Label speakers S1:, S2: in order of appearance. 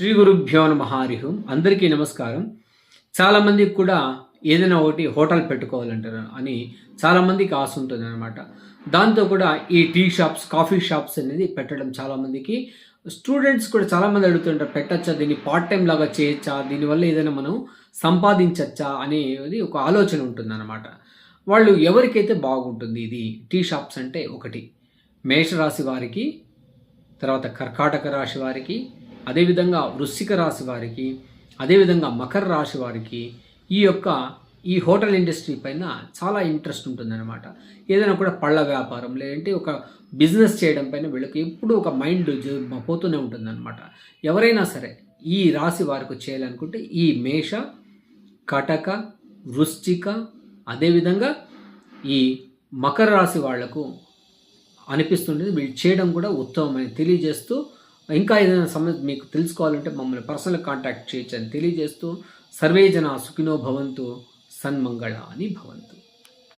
S1: శ్రీ గురుభ్యో నమ హరిహం అందరికీ నమస్కారం. చాలామందికి కూడా ఏదైనా ఒకటి హోటల్ పెట్టుకోవాలంటారు అని చాలామందికి ఆశ ఉంటుంది అనమాట దాంతో కూడా ఈ టీ షాప్స్ కాఫీ షాప్స్ అనేది పెట్టడం చాలామందికి స్టూడెంట్స్ కూడా చాలామంది అడుగుతుంటారు పెట్టచ్చా? దీన్ని పార్ట్ టైం లాగా చేయొచ్చా? దీనివల్ల ఏదైనా మనం సంపాదించచ్చా? అనేది ఒక ఆలోచన ఉంటుందన్నమాట వాళ్ళు ఎవరికైతే బాగుంటుంది ఇది టీ షాప్స్ అంటే ఒకటి. మేషరాశి వారికి తర్వాత కర్కాటక రాశి వారికి అదేవిధంగా వృశ్చిక రాశి వారికి అదేవిధంగా మకర రాశి వారికి ఈ యొక్క ఈ హోటల్ ఇండస్ట్రీ పైన చాలా ఇంట్రెస్ట్ ఉంటుందన్నమాట. ఏదైనా కూడా పళ్ళ వ్యాపారం లేదంటే ఒక బిజినెస్ చేయడం పైన వీళ్ళకి ఎప్పుడూ ఒక మైండ్ పోతూనే ఉంటుందన్నమాట. ఎవరైనా సరే ఈ రాశి వారికి చేయాలనుకుంటే ఈ మేష కటక వృశ్చిక అదేవిధంగా ఈ మకర రాశి వాళ్ళకు అనిపిస్తుండేది వీళ్ళు చేయడం కూడా ఉత్తమమని తెలియజేస్తూ ఇంకా ఏదైనా సమస్య మీకు తెలుసుకోవాలంటే మమ్మల్ని పర్సనల్ కాంటాక్ట్ చేయొచ్చు అని తెలియజేస్తూ సర్వేజన సుఖినో భవంతు సన్మంగళ అని భవంతు.